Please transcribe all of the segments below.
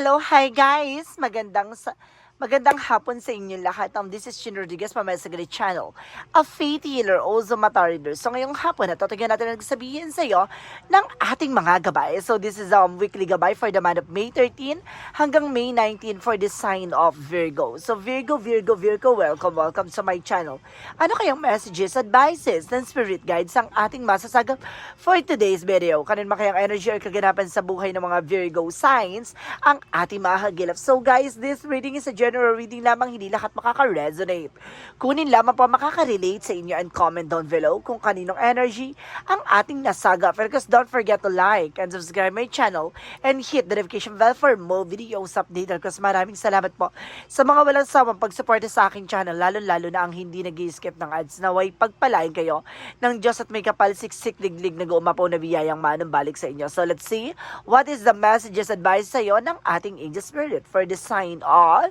Hello, hi guys! Magandang sa Magandang hapon sa inyo lahat. Um, this is Chin Rodriguez my Sagari channel. A faith healer, also mata reader. So ngayong hapon, natutugyan natin ang sabihin sa iyo ng ating mga gabay. So this is um weekly gabay for the month of May 13 hanggang May 19 for the sign of Virgo. So Virgo, Virgo, Virgo, welcome, welcome sa my channel. Ano kayang messages, advices, and spirit guides ang ating masasagap for today's video? Kanin makayang energy or kaganapan sa buhay ng mga Virgo signs ang ating mahagilap. So guys, this reading is a general reading lamang, hindi lahat makaka-resonate. Kunin lamang pa makaka-relate sa inyo and comment down below kung kaninong energy ang ating nasaga. Because don't forget to like and subscribe my channel and hit the notification bell for more videos updated. Because maraming salamat po sa mga walang sawang pagsuporta sa aking channel, lalo-lalo na ang hindi nag skip ng ads. Naway pagpalain kayo ng Diyos at may kapal siksik liglig na gumapaw na biyayang manong balik sa inyo. So let's see what is the messages advice sa iyo ng ating angel spirit for the sign of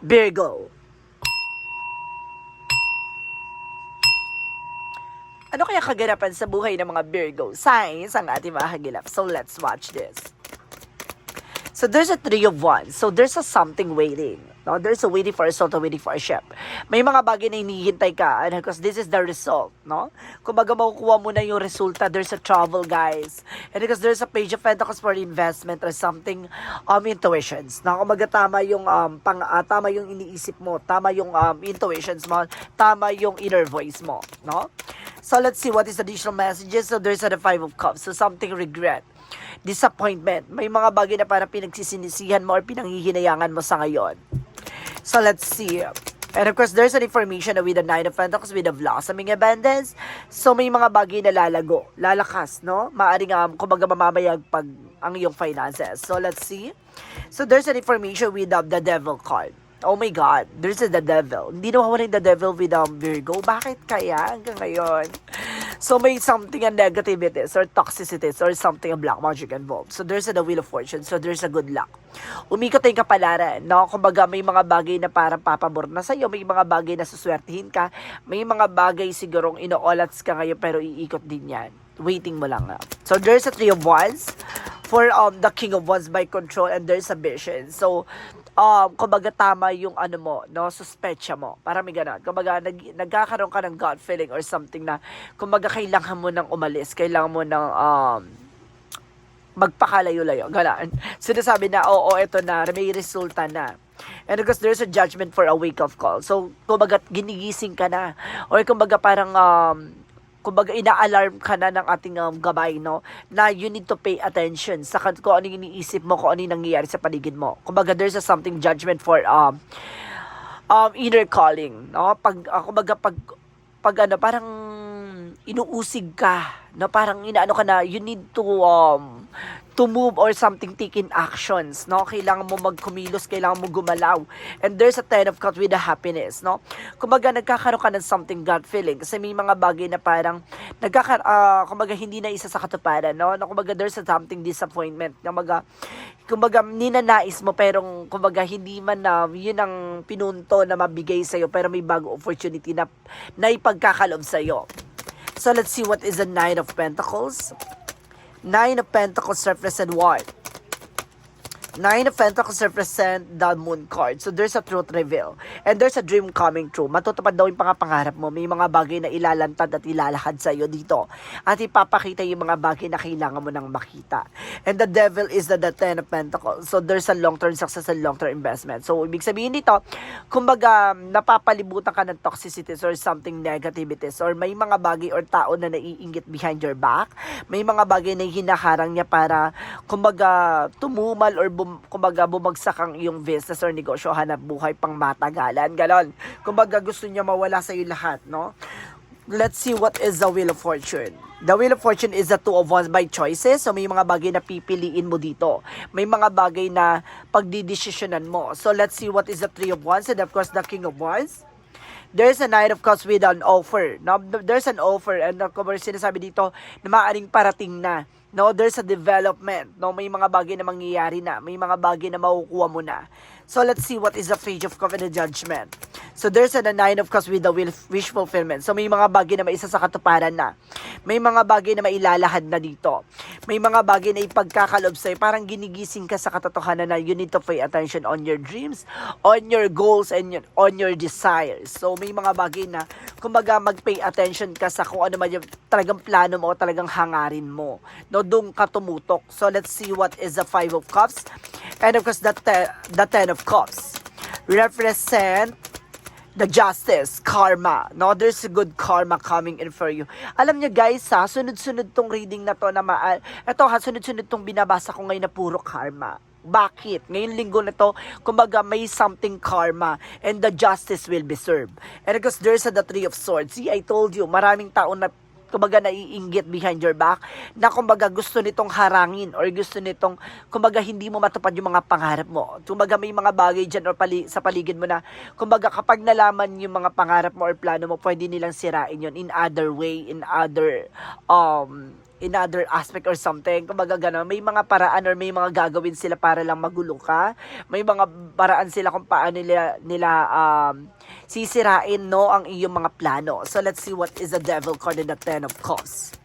Virgo. Ano kaya kaganapan sa buhay ng mga Virgo signs ang ating mahagilap? So let's watch this. So there's a three of wands. So there's a something waiting. No? There's a waiting for a soul, waiting for a ship. May mga bagay na hinihintay ka ano, because this is the result. No? Kung baga makukuha mo na yung resulta, there's a travel, guys. And because there's a page of pentacles for investment or something, um, intuitions. No? Kung baga tama yung, um, pang, ah, tama yung iniisip mo, tama yung um, intuitions mo, tama yung inner voice mo. No? So let's see what is additional messages. So there's a the five of cups. So something regret disappointment. May mga bagay na para pinagsisinisihan mo or pinanghihinayangan mo sa ngayon. So let's see. And of course, there's an information with the Nine of Pentacles, with the blossoming abundance. So may mga bagay na lalago, lalakas, no? Maaring um, kumbaga mamamayag pag ang iyong finances. So let's see. So there's an information with um, the devil card. Oh my God, there's a the devil. Hindi nawawala yung the devil with um, Virgo. Bakit kaya hanggang ngayon? So may something a negativities or toxicities or something a black magic involved. So there's a the wheel of fortune. So there's a good luck. Umikot yung kapalaran, no? Kumbaga may mga bagay na parang papabor na sa'yo, may mga bagay na suswertihin ka, may mga bagay sigurong inoolats ka ngayon pero iikot din yan. Waiting mo lang na. So there's a three of wands for um the king of wands by control and there's a vision. So um, kumbaga tama yung ano mo, no, suspecha mo. Para may ganun. Kumbaga, nag, nagkakaroon ka ng gut feeling or something na, kumbaga, kailangan mo nang umalis. Kailangan mo nang, um, magpakalayo-layo. Ganun. Sinasabi na, oo, eto na, may resulta na. And because there's a judgment for a wake-up call. So, kumbaga, ginigising ka na. Or kumbaga, parang, um, kumbaga ina-alarm ka na ng ating um, gabay, no? Na you need to pay attention sa kung ano yung iniisip mo, kung ano yung nangyayari sa paligid mo. Kumbaga, there's a something judgment for um, um, inner calling, no? Pag, uh, kumbaga, pag, pag ano, parang inuusig ka, no? Parang inaano ka na, you need to, um, to move or something taking actions, no? Kailangan mo magkumilos, kailangan mo gumalaw. And there's a ten of cups with the happiness, no? Kumbaga, nagkakaroon ka ng something gut feeling. Kasi may mga bagay na parang, nagkaka, ah, kumbaga, hindi na isa sa katuparan, no? no? Kumbaga, there's a something disappointment. Kumbaga, kumbaga, ninanais mo, pero, kumbaga, hindi man na, yun ang pinunto na mabigay sa'yo, pero may bago opportunity na, na ipagkakalob sa'yo. So, let's see what is the Nine of Pentacles. Nine of Pentacles represent what? Nine of Pentacles represent the Moon card. So there's a truth reveal. And there's a dream coming true. Matutupad daw yung mga pangarap mo. May mga bagay na ilalantad at ilalahad sa iyo dito. At ipapakita yung mga bagay na kailangan mo nang makita. And the devil is the, the Ten of Pentacles. So there's a long-term success and long-term investment. So ibig sabihin dito, kumbaga napapalibutan ka ng toxicities or something negativities or may mga bagay or tao na naiingit behind your back. May mga bagay na hinaharang niya para kumbaga tumumal or bum, kumbaga bumagsak ang iyong business or negosyo hanap buhay pang matagalan. Ganon. Kumbaga gusto niya mawala sa iyo lahat, no? Let's see what is the Wheel of Fortune. The Wheel of Fortune is the two of wands by choices. So may mga bagay na pipiliin mo dito. May mga bagay na pagdidesisyonan mo. So let's see what is the three of wands and of course the king of wands there's a Knight of Cups with an offer. Now, there's an offer and uh, kung sinasabi dito na maaaring parating na No, there's a development. No, may mga bagay na mangyayari na. May mga bagay na makukuha mo na. So let's see what is the page of cup and the judgment. So there's a nine of cups with the will, wish fulfillment. So may mga bagay na maisa sa katuparan na. May mga bagay na mailalahad na dito. May mga bagay na ipagkakalob sa'yo. Parang ginigising ka sa katotohanan na you need to pay attention on your dreams, on your goals, and your, on your desires. So may mga bagay na, kumbaga mag-pay attention ka sa kung ano man yung talagang plano mo o talagang hangarin mo. No, doon ka tumutok. So let's see what is the five of cups. And of course, the, te- the ten of cups. Represent the justice, karma. No, there's a good karma coming in for you. Alam niyo guys, ha, sunod-sunod tong reading na to na ma Ito ha, sunod-sunod tong binabasa ko ngayon na puro karma. Bakit? Ngayong linggo na to, kumbaga may something karma and the justice will be served. And because there's a the three of swords. See, I told you, maraming tao na kumbaga naiinggit behind your back na kumbaga gusto nitong harangin or gusto nitong kumbaga hindi mo matupad yung mga pangarap mo. Kumbaga may mga bagay dyan or pali, sa paligid mo na kumbaga kapag nalaman yung mga pangarap mo or plano mo, pwede nilang sirain yun in other way, in other um in other aspect or something. Kumbaga gano'n, may mga paraan or may mga gagawin sila para lang magulo ka. May mga paraan sila kung paano nila, nila um, sisirain no ang iyong mga plano. So let's see what is the devil card in the ten of cups.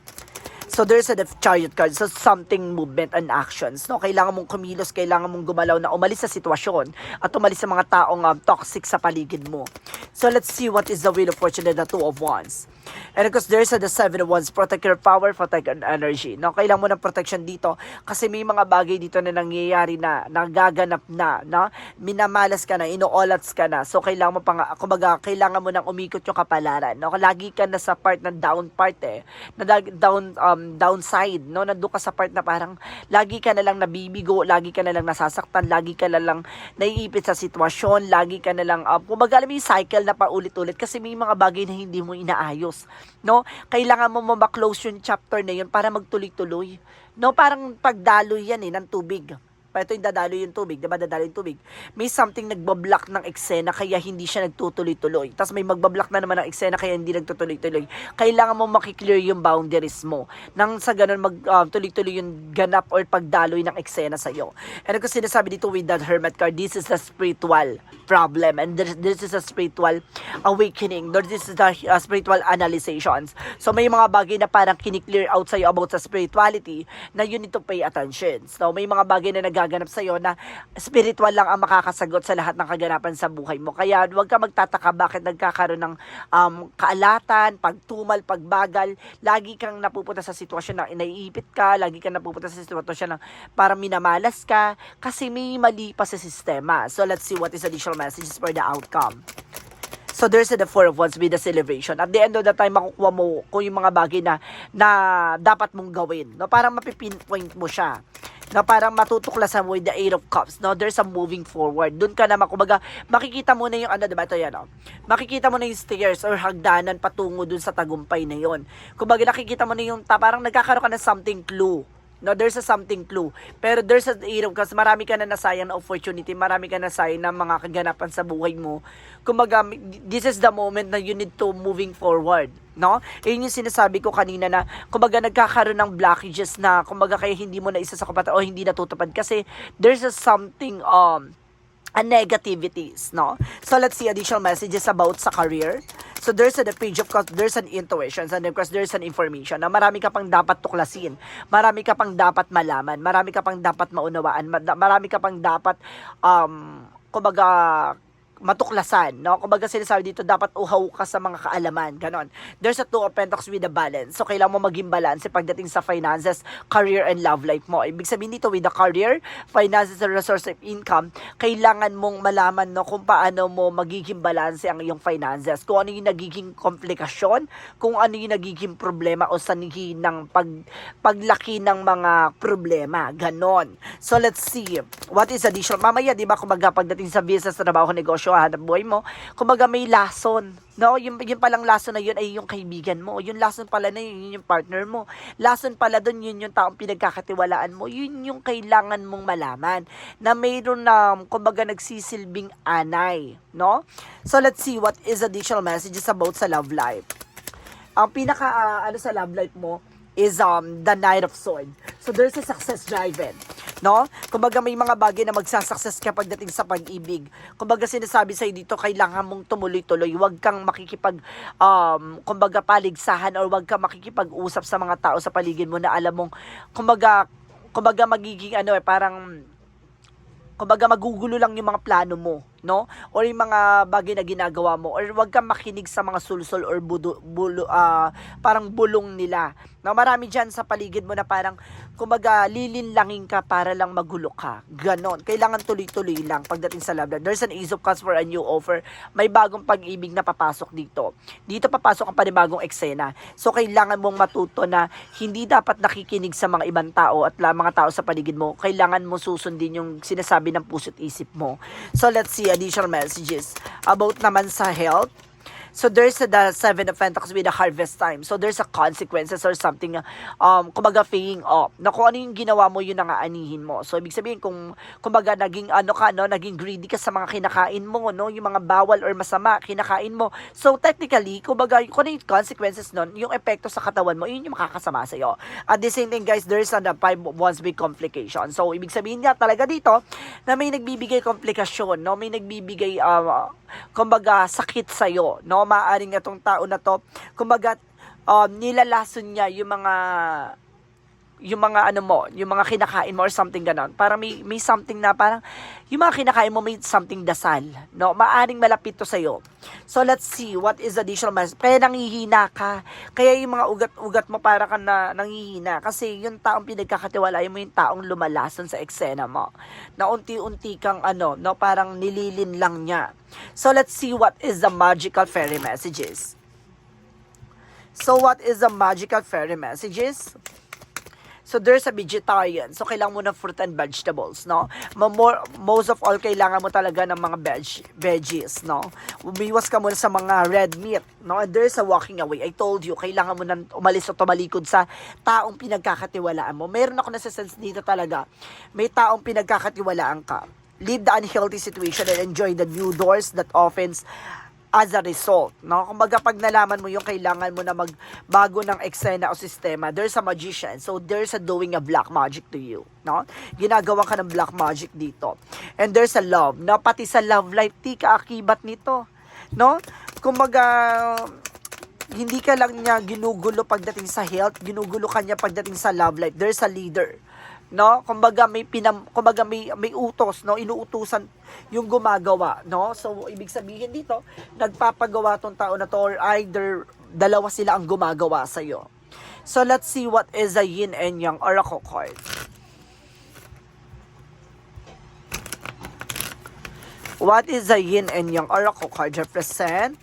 So there's a chariot card. So something movement and actions. No, kailangan mong kumilos, kailangan mong gumalaw na umalis sa sitwasyon at umalis sa mga taong um, toxic sa paligid mo. So let's see what is the wheel of fortune and the two of wands. And of course, there's a the seven of wands. Protect your power, protect your energy. No, kailangan mo ng protection dito kasi may mga bagay dito na nangyayari na, nagaganap na, no? Minamalas ka na, inoolats ka na. So kailangan mo pang, kumbaga, kailangan mo nang umikot yung kapalaran. No, lagi ka na sa part ng down part eh. Na down um, downside, no? Nandun ka sa part na parang lagi ka na lang nabibigo, lagi ka na lang nasasaktan, lagi ka na lang naiipit sa sitwasyon, lagi ka na lang, um, kumbaga alam mo yung cycle na paulit-ulit kasi may mga bagay na hindi mo inaayos, no? Kailangan mo ma-close yung chapter na yun para magtuloy-tuloy, no? Parang pagdaloy yan eh, ng tubig. Pa ito yung dadalo yung tubig, di ba dadalo yung tubig? May something nagbablock ng eksena kaya hindi siya nagtutuloy-tuloy. Tapos may magbablock na naman ng eksena kaya hindi nagtutuloy-tuloy. Kailangan mo makiklear yung boundaries mo. Nang sa ganun mag uh, tuloy-tuloy yung ganap or pagdaloy ng eksena sa iyo. And ako sinasabi dito with that hermit card, this is a spiritual problem and this, this is a spiritual awakening. This is the uh, spiritual analyzations. So may mga bagay na parang kiniklear out sa iyo about sa spirituality na you need to pay attention. So may mga bagay na nag gaganap sa iyo na spiritual lang ang makakasagot sa lahat ng kaganapan sa buhay mo. Kaya huwag ka magtataka bakit nagkakaroon ng um, kaalatan, pagtumal, pagbagal. Lagi kang napupunta sa sitwasyon na naiipit ka, lagi kang napupunta sa sitwasyon na parang minamalas ka kasi may mali pa sa sistema. So let's see what is additional messages for the outcome. So there's the four of wands with the celebration. At the end of the time, makukuha mo kung yung mga bagay na, na dapat mong gawin. No? Parang mapipinpoint mo siya na parang matutuklasan mo with the eight of cups, no? There's a moving forward. Doon ka na, kumbaga, makikita mo na yung, ano, diba, ito yan, oh. Makikita mo na yung stairs or hagdanan patungo dun sa tagumpay na yon. Kumbaga, nakikita mo na yung, ta, parang nagkakaroon ka ng something clue. No, there's a something clue. Pero there's a of cups, marami ka na nasayang na opportunity, marami ka na nasayang na mga kaganapan sa buhay mo. Kumbaga, this is the moment na you need to moving forward no? Yun yung sinasabi ko kanina na kumbaga nagkakaroon ng blockages na kumbaga kaya hindi mo na isa sa kapatid o hindi natutupad kasi there's a something um a negativities, no? So let's see additional messages about sa career. So there's a page of course, there's an intuition and of course there's an information na marami ka pang dapat tuklasin. Marami ka pang dapat malaman, marami ka pang dapat maunawaan, marami ka pang dapat um kumbaga matuklasan, no? Kumbaga sinasabi dito, dapat uhaw ka sa mga kaalaman, ganon. There's a two of pentacles with a balance. So, kailangan mo maging balance pagdating sa finances, career, and love life mo. Ibig sabihin dito, with the career, finances, and resource of income, kailangan mong malaman, no, kung paano mo magiging balance ang iyong finances, kung ano yung nagiging komplikasyon, kung ano yung nagiging problema o sanhi ng pag, paglaki ng mga problema, ganon. So, let's see, what is additional? Mamaya, di ba, kumbaga, pagdating sa business, trabaho, negosyo, hanap buhay mo, kumbaga may lason. No, yung, yung palang lason na yun ay yung kaibigan mo. Yung lason pala na yun, yun yung partner mo. Lason pala doon, yun yung taong pinagkakatiwalaan mo. Yun yung kailangan mong malaman. Na mayroon na, kumbaga, nagsisilbing anay. No? So, let's see what is additional messages about sa love life. Ang pinaka, uh, ano sa love life mo, is um the Knight of Sword. So there's a success driven. No? Kumbaga may mga bagay na magsasucess ka pagdating sa pag-ibig. Kumbaga sinasabi sa'yo dito, kailangan mong tumuloy-tuloy. Huwag kang makikipag, um, kumbaga paligsahan or huwag kang makikipag-usap sa mga tao sa paligid mo na alam mong, kumbaga, kumbaga magiging ano eh, parang kumbaga magugulo lang yung mga plano mo, no? Or yung mga bagay na ginagawa mo or wag kang makinig sa mga sulsol or budo, bulo, ah, parang bulong nila. Na marami diyan sa paligid mo na parang kumbaga lilinlangin ka para lang magulo ka. Ganon. Kailangan tuloy-tuloy lang pagdating sa love. There's an ace of cups for a new offer. May bagong pag-ibig na papasok dito. Dito papasok ang panibagong eksena. So kailangan mong matuto na hindi dapat nakikinig sa mga ibang tao at mga tao sa paligid mo. Kailangan mo susundin yung sinasabi ng puso't isip mo. So let's see additional messages about naman sa health. So there's the seven of pentacles with the harvest time. So there's a consequences or something um kumbaga paying off. Na kung ano yung ginawa mo yun ang aanihin mo. So ibig sabihin kung kumbaga naging ano ka no, naging greedy ka sa mga kinakain mo no, yung mga bawal or masama kinakain mo. So technically, kumbaga kung ano yung consequences nun, yung epekto sa katawan mo, yun yung makakasama sa iyo. At the same time guys, there's a five ones big complication. So ibig sabihin nga talaga dito na may nagbibigay komplikasyon, no, may nagbibigay uh, kumbaga sakit sa iyo, no? Maaring itong tao na to, kumbaga um, nilalason niya yung mga yung mga ano mo, yung mga kinakain mo or something ganon. Para may, may something na parang, yung mga kinakain mo may something dasal, no? Maaring malapit to sa'yo. So, let's see, what is additional message? Kaya nangihina ka. Kaya yung mga ugat-ugat mo para ka na nangihina. Kasi yung taong pinagkakatiwalayan mo yung taong lumalason sa eksena mo. Na unti-unti kang ano, no? Parang nililin lang niya. So, let's see what is the magical fairy messages. So, what is the magical fairy messages? So, there's a vegetarian. So, kailangan mo ng fruit and vegetables, no? More, most of all, kailangan mo talaga ng mga veg, veggies, no? Umiwas ka muna sa mga red meat, no? And there's a walking away. I told you, kailangan mo nang umalis o tumalikod sa taong pinagkakatiwalaan mo. Meron ako nasa-sense dito talaga. May taong pinagkakatiwalaan ka. Leave the unhealthy situation and enjoy the new doors that opens as a result, no? Kumbaga pag nalaman mo yung kailangan mo na magbago ng eksena o sistema, there's a magician. So there's a doing a black magic to you, no? Ginagawa ka ng black magic dito. And there's a love, no? Pati sa love life, di ka akibat nito, no? Kumbaga hindi ka lang niya ginugulo pagdating sa health, ginugulo ka niya pagdating sa love life. There's a leader no? Kumbaga may pinam kumbaga may may utos no? Inuutusan yung gumagawa no? So ibig sabihin dito nagpapagawa tong tao na to or either dalawa sila ang gumagawa sa iyo so let's see what is a yin and yang oracle card What is the yin and yang oracle card represent?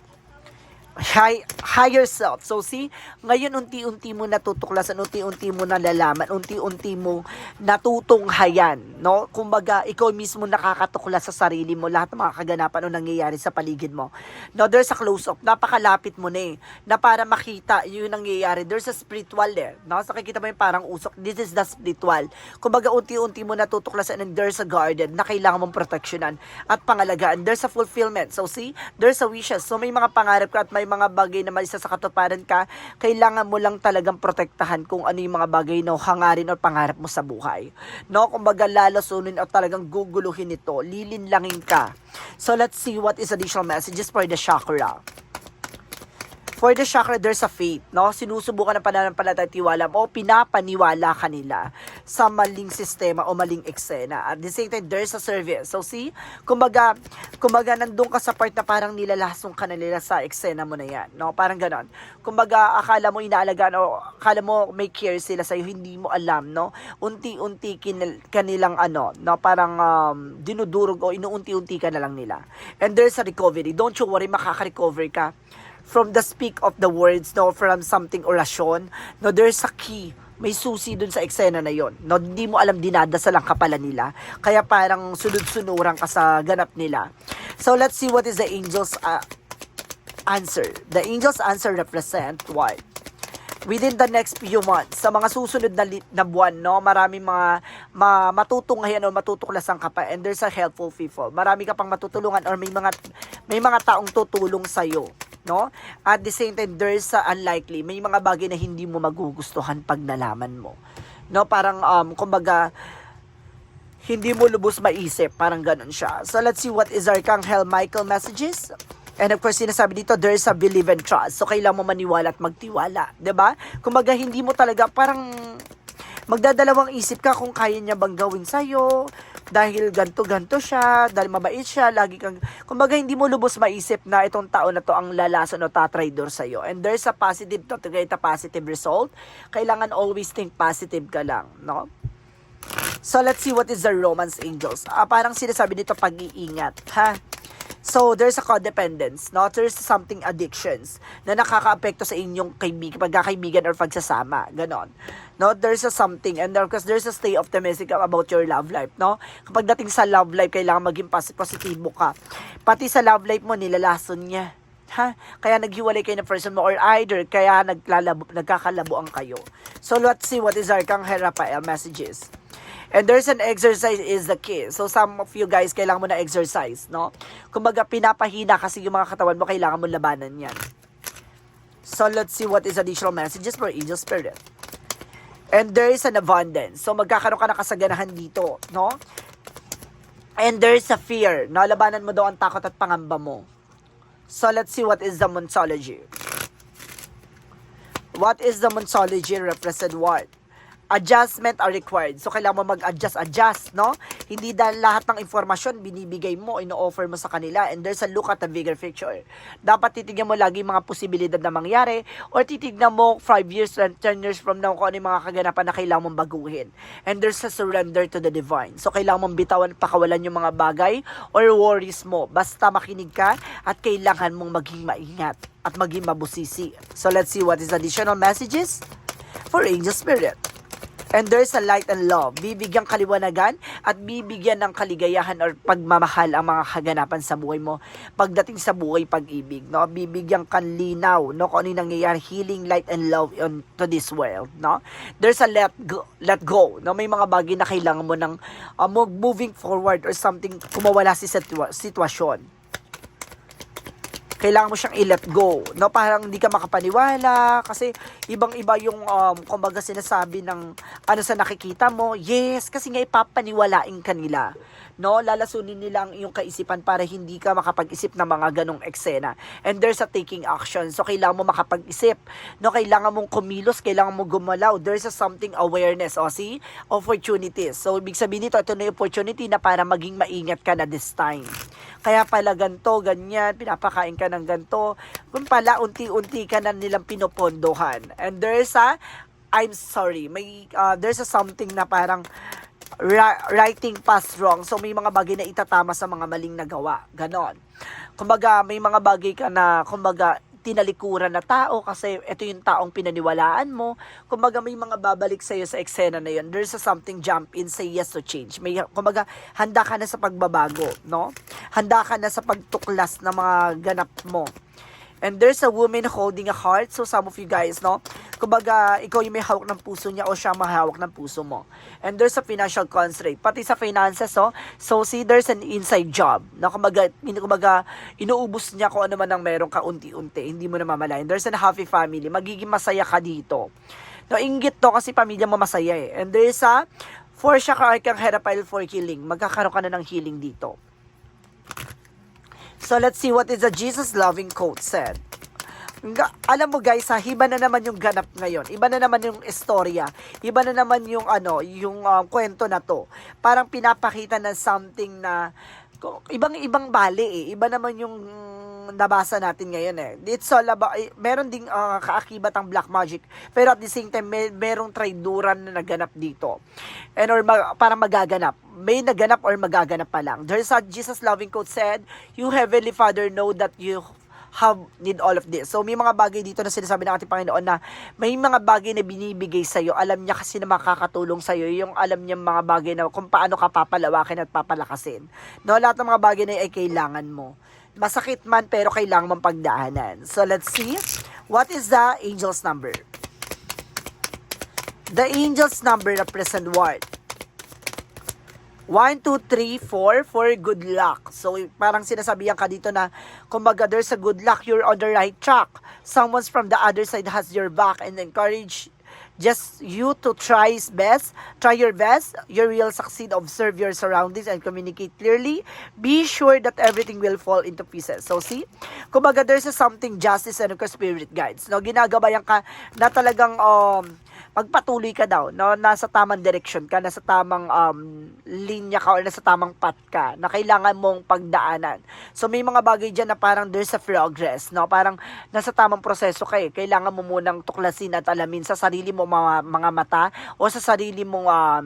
High, higher self. So see, ngayon unti-unti mo natutuklasan, unti-unti mo nalalaman, unti-unti mo natutunghayan, no? Kumbaga, ikaw mismo nakakatuklas sa sarili mo lahat ng mga kaganapan o nangyayari sa paligid mo. No, there's a close-up. Napakalapit mo na eh, na para makita yung nangyayari. There's a spiritual there, no? So, nakikita mo yung parang usok. This is the spiritual. Kumbaga, unti-unti mo natutuklasan and there's a garden na kailangan mong proteksyonan at pangalagaan. There's a fulfillment. So, see, there's a wishes. So, may mga pangarap ka at may mga bagay na maisa sa katuparan ka, kailangan mo lang talagang protektahan kung ano yung mga bagay na hangarin o pangarap mo sa buhay. No? Kumbaga lalasunin at talagang guguluhin ito, lilinlangin ka. So let's see what is additional messages for the chakra. For the chakra, there's a faith, no? Sinusubukan ng pananampalataya at tiwala mo o pinapaniwala ka nila sa maling sistema o maling eksena. At the same time, there's a service. So see, kumbaga, kumbaga nandun ka sa part na parang nilalasong ka na nila sa eksena mo na yan, no? Parang ganon. Kumbaga, akala mo inaalagaan o akala mo may care sila sa'yo, hindi mo alam, no? Unti-unti kinil, kanilang ano, no? Parang um, dinudurog o inuunti-unti ka na lang nila. And there's a recovery. Don't you worry, makaka-recover ka from the speak of the words, no, from something orasyon, no, there's a key. May susi dun sa eksena na yon. No, hindi mo alam dinadasalan ka pala nila. Kaya parang sunod-sunuran ka sa ganap nila. So let's see what is the angel's uh, answer. The angel's answer represent what? Within the next few months, sa mga susunod na, na buwan, no, marami mga ma, matutunghayan o matutuklasan ka pa and there's a helpful people. Marami ka pang matutulungan or may mga may mga taong tutulong sa iyo. no? At the same time, there's a unlikely. May mga bagay na hindi mo magugustuhan pag nalaman mo. No, parang, um, kumbaga, hindi mo lubos maisip. Parang ganun siya. So, let's see what is Archangel Michael messages. And of course, sinasabi dito, there's a believe and trust. So, kailangan mo maniwala at magtiwala. ba? Kumbaga, hindi mo talaga, parang, magdadalawang isip ka kung kaya niya bang gawin sa'yo, dahil ganto-ganto siya, dahil mabait siya, lagi kang, kumbaga hindi mo lubos maisip na itong tao na to ang lalason o tatraidor sa'yo. And there's a positive to, get a positive result. Kailangan always think positive ka lang, no? So, let's see what is the romance angels. Ah, parang sinasabi dito pag-iingat, ha? So, there's a codependence, no? There's something addictions na nakakaapekto sa inyong kaibig, pagkakaibigan or pagsasama. Ganon. No? There's a something and of course, there's a stay optimistic about your love life, no? Kapag dating sa love life, kailangan maging posi- positibo ka. Pati sa love life mo, nilalason niya. Ha? Kaya naghiwalay kayo ng person mo or either kaya naglalabo, nagkakalabuan kayo. So, let's see what is Arcangel Raphael messages. And there's an exercise is the key. So some of you guys, kailangan mo na exercise, no? Kumbaga, pinapahina kasi yung mga katawan mo, kailangan mo labanan yan. So let's see what is additional messages for angel spirit. And there is an abundance. So magkakaroon ka ng kasaganahan dito, no? And there is a fear. No? Labanan mo daw ang takot at pangamba mo. So let's see what is the Monsology. What is the Monsology represent what? Adjustment are required. So, kailangan mo mag-adjust, adjust, no? Hindi dahil lahat ng informasyon binibigay mo, ino-offer mo sa kanila, and there's a look at the bigger picture. Dapat titignan mo lagi mga posibilidad na mangyari, or titignan mo 5 years, 10 years from now, kung ano yung mga kaganapan na kailangan mong baguhin. And there's a surrender to the divine. So, kailangan mong bitawan, pakawalan yung mga bagay, or worries mo. Basta makinig ka, at kailangan mong maging maingat, at maging mabusisi. So, let's see what is additional messages for angel spirit. And there's a light and love. Bibigyan kaliwanagan at bibigyan ng kaligayahan or pagmamahal ang mga kaganapan sa buhay mo. Pagdating sa buhay pag-ibig, no? Bibigyan kang linaw, no? Kung ano nangyayari, healing, light and love on to this world, no? There's a let go, let go, no? May mga bagay na kailangan mo ng uh, mo- moving forward or something kumawala si situa- sitwasyon kailangan mo siyang i-let go. No, parang hindi ka makapaniwala kasi ibang-iba yung um, kumbaga sinasabi ng ano sa nakikita mo. Yes, kasi nga ipapaniwalain kanila. No, lalasunin nila ang iyong kaisipan para hindi ka makapag-isip ng mga ganong eksena. And there's a taking action. So kailangan mo makapag-isip. No, kailangan mong kumilos, kailangan mong gumalaw. There's a something awareness. O see, opportunities. So ibig sabihin nito, ito na yung opportunity na para maging maingat ka na this time. Kaya pala ganto, ganyan, pinapakain ka ng ganto. Kung pala unti-unti ka na nilang pinopondohan. And there's a, I'm sorry, may, uh, there's a something na parang ri- writing past wrong. So may mga bagay na itatama sa mga maling nagawa. Ganon. Kumbaga, may mga bagay ka na, kumbaga, tinalikuran na tao kasi ito yung taong pinaniwalaan mo. Kumbaga may mga babalik sa iyo sa eksena na yun. There's a something jump in, say yes to change. May, kumbaga, handa ka na sa pagbabago, no? Handa ka na sa pagtuklas ng mga ganap mo. And there's a woman holding a heart. So some of you guys, no? Kumbaga, ikaw yung may hawak ng puso niya o siya mahawak ng puso mo. And there's a financial constraint. Pati sa finances, no? So see, there's an inside job. Na kumbaga, in, kumbaga, inuubos niya kung ano man ang meron ka unti-unti. Hindi mo na mamalayan. There's a happy family. Magiging masaya ka dito. No, inggit to kasi pamilya mo masaya eh. And there's a for siya ka kang herapile for healing. Magkakaroon ka na ng healing dito. So let's see what is the Jesus loving quote said. Nga, alam mo guys, ha, iba na naman yung ganap ngayon. Iba na naman yung istorya. Iba na naman yung ano, yung um, kwento na to. Parang pinapakita ng something na ibang ibang bali eh. Iba naman yung nabasa natin ngayon eh. It's all about, eh, meron ding uh, kaakibat ang black magic. Pero at the same time, may, merong traiduran na naganap dito. And or mag, parang magaganap. May naganap or magaganap pa lang. There's a Jesus loving quote said, You Heavenly Father know that you have need all of this. So may mga bagay dito na sinasabi ng ating Panginoon na may mga bagay na binibigay sa iyo. Alam niya kasi na makakatulong sa iyo. Yung alam niya mga bagay na kung paano ka papalawakin at papalakasin. No, lahat ng mga bagay na ay kailangan mo. Masakit man pero kailangan mong pagdaanan. So let's see. What is the angel's number? The angel's number represent what? 1, 2, 3, 4 for good luck. So, parang sinasabihan ka dito na, kumbaga, there's a good luck, you're on the right track. Someone's from the other side has your back and encourage just you to try his best, try your best, you will succeed, observe your surroundings and communicate clearly. Be sure that everything will fall into pieces. So see, kumbaga there's something justice and spirit guides. No, ginagabayan ka na talagang um, magpatuloy ka daw, no, nasa tamang direction ka, nasa tamang um, linya ka or nasa tamang path ka na kailangan mong pagdaanan. So may mga bagay diyan na parang there's a progress, no? Parang nasa tamang proseso ka eh. Kailangan mo munang tuklasin at alamin sa sarili mo mga, mga mata o sa sarili mong um,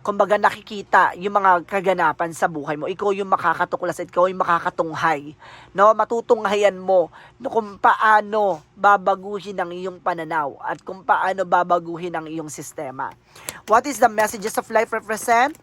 kumbaga nakikita yung mga kaganapan sa buhay mo. Ikaw yung makakatuklas at ikaw yung makakatunghay. No? Matutunghayan mo no, kung paano babaguhin ang iyong pananaw at kung paano babaguhin ang iyong sistema. What is the messages of life represent?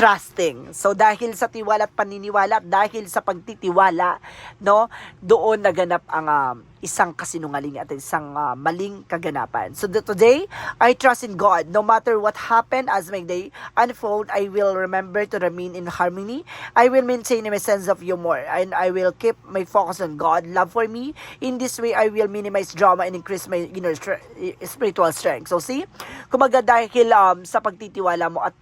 trusting. So dahil sa tiwala at paniniwala, dahil sa pagtitiwala, no, doon naganap ang um, isang kasinungaling at isang uh, maling kaganapan. So today, I trust in God. No matter what happened as my day unfold, I will remember to remain in harmony. I will maintain my sense of humor and I will keep my focus on God, love for me. In this way, I will minimize drama and increase my inner stre- spiritual strength. So see, kumaga dahil um, sa pagtitiwala mo at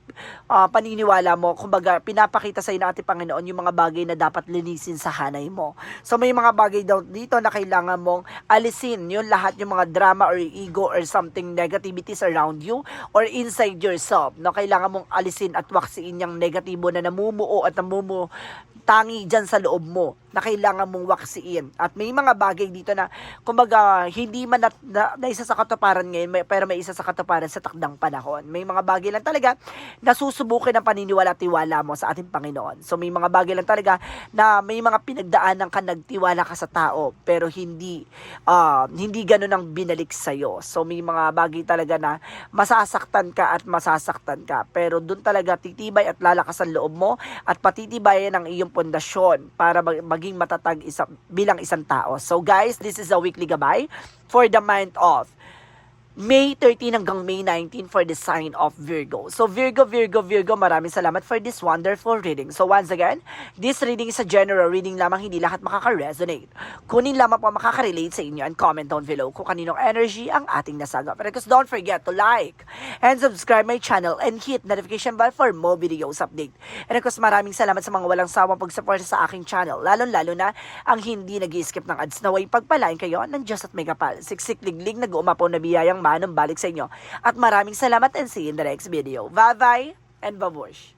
uh, paniniwala mo, kumbaga pinapakita sa iyo ng ating Panginoon yung mga bagay na dapat linisin sa hanay mo. So may mga bagay daw dito na kailangan mong alisin yung lahat yung mga drama or ego or something negativities around you or inside yourself. No, kailangan mong alisin at waksiin yung negatibo na namumuo at namumuo tangi dyan sa loob mo na kailangan mong waksiin. At may mga bagay dito na, kumbaga, hindi man na, na, na isa sa katuparan ngayon, may, pero may isa sa katuparan sa takdang panahon. May mga bagay lang talaga na susubukin ang paniniwala at tiwala mo sa ating Panginoon. So may mga bagay lang talaga na may mga pinagdaanan ka, nagtiwala ka sa tao, pero hindi, uh, hindi ganun ang binalik sa'yo. So may mga bagay talaga na masasaktan ka at masasaktan ka. Pero doon talaga titibay at lalakas ang loob mo at patitibayan ang iyong pundasyon para mag- maging matatag isa, bilang isang tao. So guys, this is a weekly gabay for the month of May 13 hanggang May 19 for the sign of Virgo. So Virgo, Virgo, Virgo, maraming salamat for this wonderful reading. So once again, this reading is a general reading lamang, hindi lahat makaka-resonate. Kunin lamang po makaka-relate sa inyo and comment down below kung kaninong energy ang ating nasagap. Because don't forget to like and subscribe my channel and hit notification bell for more videos update. And of maraming salamat sa mga walang sawang pag-support sa aking channel, lalong-lalo na ang hindi nag skip ng ads na way pagpalain kayo ng Diyos at may kapal. Siksik liglig nag-uumapaw na biyayang manong balik sa inyo. At maraming salamat and see you in the next video. Bye-bye and babush!